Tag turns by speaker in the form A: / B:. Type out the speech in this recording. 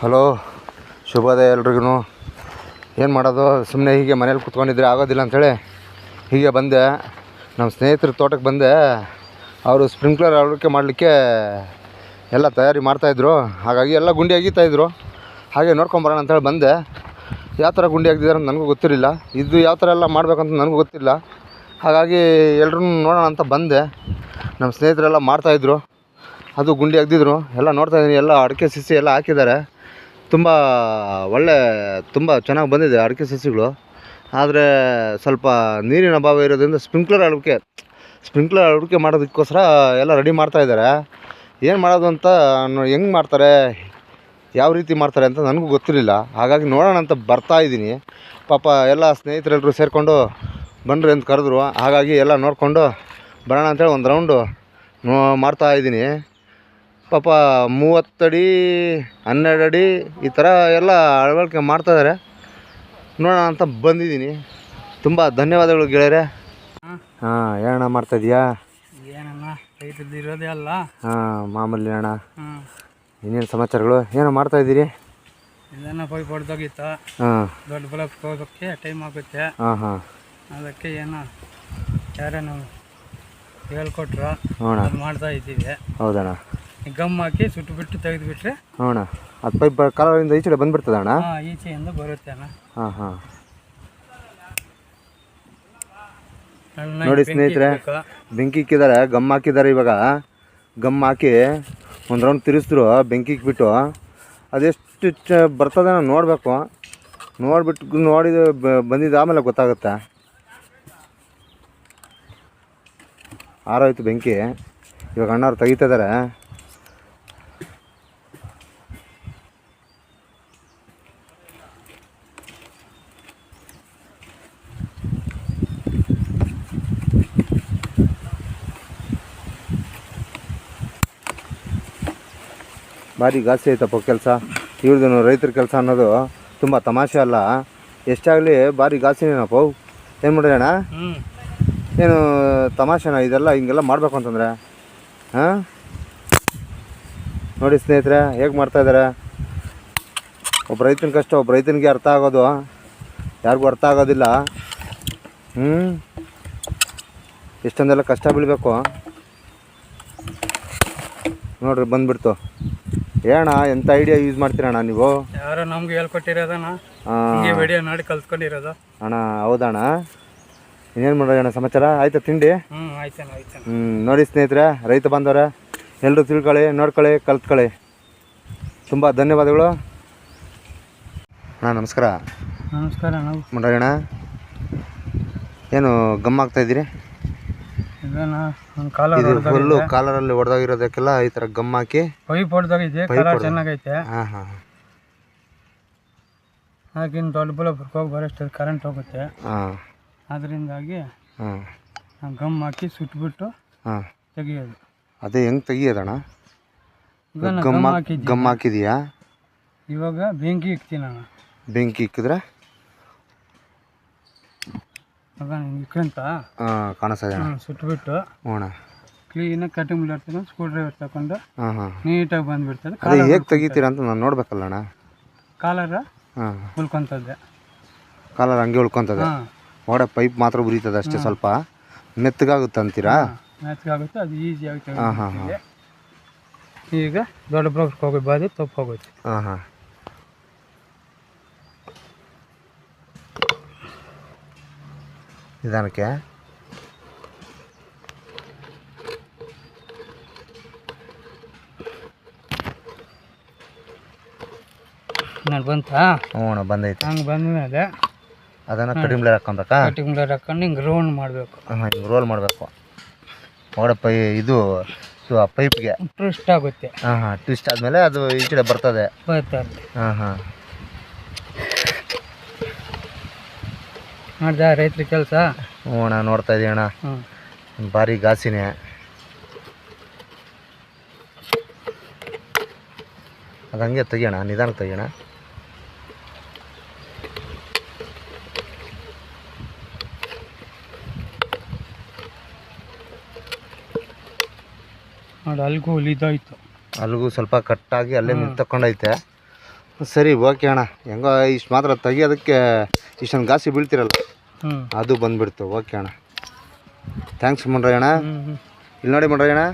A: Hello, ಶುಭೋದಯ ಎಲ್ರಿಗೂ. ಏನು ಮಾಡೋದು? ಸುಮ್ಮನೆ ಹೀಗೆ ಮನೇಲಿ ಕುತ್ಕೊಂಡಿದ್ರೆ ಆಗೋದಿಲ್ಲ ಅಂಥೇಳಿ ಹೀಗೆ ಬಂದೆ. ನಮ್ಮ ಸ್ನೇಹಿತರ ತೋಟಕ್ಕೆ ಬಂದೆ. ಅವರು ಸ್ಪ್ರಿಂಕ್ಲರ್ ಅಳವಡಿಕೆ ಮಾಡಲಿಕ್ಕೆ ಎಲ್ಲ ತಯಾರಿ ಮಾಡ್ತಾಯಿದ್ರು ಹಾಗಾಗಿ ಎಲ್ಲ ಗುಂಡಿ ಅಗೀತಾಯಿದ್ರು ಹಾಗೆ ನೋಡ್ಕೊಂಬರೋಣ ಅಂತೇಳಿ ಬಂದೆ. ಯಾವ ಥರ ಗುಂಡಿ ಅಂತ ನನಗೂ ಗೊತ್ತಿರಲಿಲ್ಲ. ಇದು ಯಾವ ಥರ ಎಲ್ಲ ಮಾಡಬೇಕಂತ ನನಗೂ ಗೊತ್ತಿಲ್ಲ. ಹಾಗಾಗಿ ಎಲ್ರೂ ನೋಡೋಣ ಅಂತ ಬಂದೆ. ನಮ್ಮ ಸ್ನೇಹಿತರೆಲ್ಲ ಮಾಡ್ತಾಯಿದ್ರು ಅದು ಗುಂಡಿ ಅಗ್ದಿದ್ರು ಎಲ್ಲ ನೋಡ್ತಾ ಇದ್ದೀನಿ ಎಲ್ಲ ಅಡಿಕೆ ಸಸಿ ಎಲ್ಲ ಹಾಕಿದ್ದಾರೆ. ತುಂಬ ಒಳ್ಳೆ, ತುಂಬ ಚೆನ್ನಾಗಿ ಬಂದಿದೆ ಅಡಿಕೆ ಸಸಿಗಳು. ಆದರೆ ಸ್ವಲ್ಪ ನೀರಿನ ಅಭಾವ ಇರೋದ್ರಿಂದ ಸ್ಪ್ರಿಂಕ್ಲರ್ ಅಳವಡಿಕೆ ಸ್ಪ್ರಿಂಕ್ಲರ್ ಅಳವಡಿಕೆ ಮಾಡೋದಕ್ಕೋಸ್ಕರ ಎಲ್ಲ ರೆಡಿ ಮಾಡ್ತಾ ಇದ್ದಾರೆ. ಏನು ಮಾಡೋದು ಅಂತ ಹೆಂಗೆ ಮಾಡ್ತಾರೆ, ಯಾವ ರೀತಿ ಮಾಡ್ತಾರೆ ಅಂತ ನನಗೂ ಗೊತ್ತಿರಲಿಲ್ಲ. ಹಾಗಾಗಿ ನೋಡೋಣ ಅಂತ ಬರ್ತಾ ಇದ್ದೀನಿ. ಪಾಪ ಎಲ್ಲ ಸ್ನೇಹಿತರೆಲ್ಲರೂ ಸೇರಿಕೊಂಡು ಬನ್ನಿರಿ ಅಂತ ಕರೆದ್ರು. ಹಾಗಾಗಿ ಎಲ್ಲ ನೋಡಿಕೊಂಡು ಬರೋಣ ಅಂತೇಳಿ ಒಂದು ರೌಂಡು ಮಾಡ್ತಾ ಇದ್ದೀನಿ. ಪಾಪ ಮೂವತ್ತಡಿ ಹನ್ನೆರಡು ಅಡಿ ಈ ಥರ ಎಲ್ಲ ಅಳವಡಿಕೆ ಮಾಡ್ತಾಯಿದ್ದಾರೆ ನೋಡೋಣ ಅಂತ ಬಂದಿದ್ದೀನಿ. ತುಂಬ ಧನ್ಯವಾದಗಳು ಗೆಳೆಯರೆ. ಹಾಂ. ಏನಣ್ಣ ಮಾಡ್ತಾಯಿದ್ಯಾ
B: ಏನಣ್ಣ ರೈತರದ್ದು ಇರೋದೇ ಅಲ್ಲ.
A: ಹಾಂ ಮಾಮೂಲಿ ಅಣ್ಣ. ಇನ್ನೇನು ಸಮಾಚಾರಗಳು? ಏನೋ ಮಾಡ್ತಾಯಿದ್ದೀರಿ
B: ಇದನ್ನ ಪೈಪ್ ಹೊಡೆದೋಗಿತ್ತ
A: ಹಾಂ.
B: ದೊಡ್ಡ ಬಲಕ್ಕೆ ಹೋಗೋಕ್ಕೆ ಟೈಮ್ ಆಗುತ್ತೆ.
A: ಹಾಂ ಹಾಂ.
B: ಅದಕ್ಕೆ ಏನೋ ಯಾರೇನೋ ಹೇಳ್ಕೊಟ್ರು. ಮಾಡ್ತಾ ಇದ್ದೀವಿ.
A: ಹೌದಣ್ಣ.
B: ಗಮ್ ಹಾಕಿ ಸುಟ್ಟು ಬಿಟ್ಟು ತೆಗೆದುಬಿಟ್ರೆ
A: ಅಣ್ಣ ಅದು ಪೈಪ್ ಕಾಲರಿಂದ ಈಚೆ ಬಂದ್ಬಿಡ್ತದ ಅಣ್ಣ?
B: ಹಾ, ಈಚೆಯಿಂದ ಬರುತ್ತೆ ಅಣ್ಣ.
A: ಹಾಂ ಹಾಂ. ನೋಡಿ ಸ್ನೇಹಿತರೆ. ಬೆಂಕಿ ಇಕ್ಕಿದ್ದಾರೆ ಗಮ್ ಹಾಕಿದ್ದಾರೆ ಇವಾಗ. ಗಮ್ ಹಾಕಿ ಒಂದು ರೌಂಡ್ ತಿರುಗಿಸಿದ್ರು ಬೆಂಕಿ ಇಕ್ಬಿಟ್ಟು. ಅದೆಷ್ಟು ಚ ಬರ್ತದೆ ನಾನು ನೋಡಬೇಕು. ನೋಡ್ಬಿಟ್ಟು ನೋಡಿದ ಬ- ಬಂದಿದ್ದು ಆಮೇಲೆ ಗೊತ್ತಾಗುತ್ತೆ. ಆರೋಯ್ತು ಬೆಂಕಿ. ಇವಾಗ ಅಣ್ಣವ್ರು ತೆಗಿತಾ ಇದ್ದಾರೆ. ಭಾರಿ ಗಾಸಿ ಐತಪ್ಪ ಕೆಲಸ. ಇವ್ರದ್ದು ರೈತರ ಕೆಲಸ ಅನ್ನೋದು ತುಂಬ ತಮಾಷೆ ಅಲ್ಲ. ಎಷ್ಟಾಗಲಿ ಭಾರಿ ಗಾಸಿನೇನಪ್ಪ ಏನು ಮಾಡೋಣ ಏನು ತಮಾಷೆನ? ಇದೆಲ್ಲ ಹಿಂಗೆಲ್ಲ ಮಾಡಬೇಕು ಅಂತಂದರೆ? ಹಾಂ? ನೋಡಿ ಸ್ನೇಹಿತರೆ ಹೇಗೆ ಮಾಡ್ತಾಯಿದ್ದಾರೆ ಒಬ್ಬ ರೈತನ ಕಷ್ಟ ಒಬ್ಬ ರೈತನಿಗೆ ಅರ್ಥ ಆಗೋದು. ಯಾರಿಗೂ ಅರ್ಥ ಆಗೋದಿಲ್ಲ. ಹ್ಞೂ ಎಷ್ಟೊಂದೆಲ್ಲ ಕಷ್ಟ ಬೀಳಬೇಕು. ನೋಡ್ರಿ ಬಂದ್ಬಿಡ್ತು. ಏನಣ್ಣ ಎಂತ ಐಡಿಯಾ ಯೂಸ್ ಮಾಡ್ತೀರಣ್ಣ ನೀವು?
B: ಯಾರೋ ನಮ್ಗೆ ಹೇಳ್ಕೊಟ್ಟಿರೋದಣ್ಣ.
A: ಅಣ್ಣ
B: ಹಿಂಗೆ ವಿಡಿಯೋ ನೋಡಿ ಕಲ್ತ್ಕೊಂಡಿರೋದು.
A: ಅಣ್ಣ ಹೌದಣ್ಣ. ಇನ್ನೇನು ಮಾಡೋಣ ಸಮಾಚಾರ? ಆಯ್ತಾ ತಿಂಡಿ?
B: ಹ್ಞೂ ಆಯ್ತಣ್ಣ ಆಯ್ತಣ್ಣ
A: ಹ್ಞೂ ನೋಡಿ ಸ್ನೇಹಿತರೆ ರೈತ ಬಂದವರ ಎಲ್ಲರೂ ತಿಳ್ಕೊಳ್ಳಿ ನೋಡ್ಕೊಳ್ಳಿ ಕಲ್ತ್ಕೊಳ್ಳಿ. ತುಂಬ ಧನ್ಯವಾದಗಳು. ಅಣ್ಣ ನಮಸ್ಕಾರ.
B: ನಮಸ್ಕಾರ ನಾವು
A: ಅಣ್ಣ ಏನು ಗಮ್ ಆಗ್ತಾ ಇದ್ದೀರಿ?
B: ಇದನ್ನ ಒಂದು ಕಾಲ
A: ಇದು ಫುಲ್ಲು ಕಾಲರಲ್ಲಿ ಹೊಡೆದೋಗಿರೋದಕ್ಕೆಲ್ಲ ಈ ಥರ ಗಮ್ ಹಾಕಿ
B: ಪೈಪ್ ಹೊಡೆದೋಗೈತೆ
A: ಪೈಪ್
B: ಕಲರ್
A: ಹೊಡ್ದೋಗಿದೆ.
B: ಚೆನ್ನಾಗೈತೆ.
A: ಹಾಂ ಹಾಂ
B: ಹಾಗಿನ್ ದೊಡ್ಡ ಬಲಪುರಕ್ಕೆ ಹೋಗಿ ಬರೋಷ್ಟು ಕರೆಂಟ್ ಹೋಗುತ್ತೆ.
A: ಹಾಂ.
B: ಅದರಿಂದಾಗಿ
A: ಹಾಂ.
B: ಗಮ್ ಹಾಕಿ ಸುಟ್ಬಿಟ್ಟು
A: ಹಾಂ.
B: ತೆಗಿಯೋದು.
A: ಅದೇ ಹೆಂಗೆ ತೆಗಿಯೋದಣ್ಣ? ಗಮ್
B: ಗಮ್
A: ಹಾಕ್-
B: ಹಾಕಿದ್ದೀನಿ.
A: ಗಮ್ ಹಾಕಿದೀಯಾ?
B: ಇವಾಗ ಬೆಂಕಿ ಇಕ್ತೀನಿ ನಾನು
A: ಬೆಂಕಿ ಇಕ್ಕಿದ್ರೆ?
B: ಇಕ್ಕಂತ
A: ಹಾಂ ಕಾಣಿಸ್ತಾ ಇದೆ ಅಣ್ಣ.
B: ಸುಟ್ಬಿಟ್ಟು.
A: ಹೋಣ
B: ಕ್ಲೀನಾಗಿ ಕಟಿಂಗ್ ಮಾಡ್ತೀನಿ ಸ್ಕ್ರೂ ಡ್ರೈವರ್ ತಗೊಂಡು
A: ಹಾಂ ಹಾಂ.
B: ನೀಟಾಗಿ ಬಂದುಬಿಡ್ತದೆ.
A: ಅದೇ ಹೇಗೆ ತೆಗಿತೀರ ಅಂತ ನಾನು ನೋಡ್ಬೇಕಲ್ಲ ಅಣ್ಣ.
B: ಕಾಲರ
A: ಹಾಂ.
B: ಉಳ್ಕೊಂತದ್ದೆ
A: ಕಾಲರ್ ಹಂಗೆ ಉಳ್ಕೊತದೆ ಒಡೆ ಪೈಪ್ ಮಾತ್ರ ಉರಿತದೆ ಅಷ್ಟೇ ಸ್ವಲ್ಪ. ಮೆತ್ತಗಾಗುತ್ತೆ ಅಂತೀರಾ?
B: ಮ್ಯಾಚ್ಗಾಗುತ್ತೆ ಅದು ಈಸಿಯಾಗಿ
A: ಹಾಂ ಹಾಂ
B: ಈಗ ದೊಡ್ಡ ಬ್ರೋಕ್ಸ್ಗೆ ಹೋಗಿ ಬಾದಿ ತಪ್ಪು ಹೋಗುತ್ತೆ.
A: ಹಾಂ ಹಾಂ. ನಿಧಾನಕ್ಕೆ.
B: ನಾನು ಬಂತಾ?
A: ಹ್ಞೂ ಬಂದೈತೆ.
B: ಹಂಗೆ ಬಂದಮೇಲೆ
A: ಅದನ್ನು ಕಡಿಮೆ ಹಾಕ್ಕೊಬೇಕಾ
B: ಕಟಿಂಗ್ ಬ್ಲೇಡ್ ಹಾಕೊಂಡು ಹಿಂಗೆ ರೋಲ್ ಮಾಡಬೇಕು.
A: ಹಾಂ ಹಿಂಗೆ ರೋಲ್ ಮಾಡಬೇಕು. ನೋಡಪ್ಪ ಇದು ಸೊ ಆ ಪೈಪ್ಗೆ
B: ಟ್ವಿಸ್ಟ್ ಆಗುತ್ತೆ.
A: ಹಾಂ ಹಾಂ ಟ್ವಿಸ್ಟ್ ಆದಮೇಲೆ ಅದು ಈ ಕಡೆ ಬರ್ತದೆ.
B: ಬರ್ತದೆ.
A: ಹಾಂ ಹಾಂ
B: ಮಾಡ್ದ ರೈತರ ಕೆಲಸ?
A: ಹ್ಞೂ ಅಣ್ಣ ನೋಡ್ತಾ ಇದ್ದೀವಿ ಅಣ್ಣ. ಭಾರಿ ಗಾಸಿನೇ ಅದು ಹಂಗೆ ತೆಗಿಯೋಣ ನಿಧಾನಕ್ಕೆ ತೆಗಿಯೋಣ.
B: ನೋಡಿ ಅಲ್ಲಿಗೂ ಇದಾಯ್ತು
A: ಅಲ್ಲಿಗೂ ಸ್ವಲ್ಪ ಕಟ್ಟಾಗಿ ಅಲ್ಲೇ ನಿಂತ್ಕೊಂಡೈತೆ. ಸರಿ ಓಕೆ ಅಣ್ಣ. ಹೆಂಗೋ ಇಷ್ಟು ಮಾತ್ರ ತೆಗಿಯೋದಕ್ಕೆ ಇಷ್ಟೊಂದು ಗಾಸಿ ಬೀಳ್ತಿರಲ್ಲ ಅದು ಬಂದ್ಬಿಡ್ತು. ಓಕೆ ಅಣ್ಣ. ಥ್ಯಾಂಕ್ಸ್ ಅಣ್ಣ
B: ಹ್ಞೂ ಹ್ಞೂ
A: ಇಲ್ಲಿ ನೋಡಿ ಅಣ್ಣ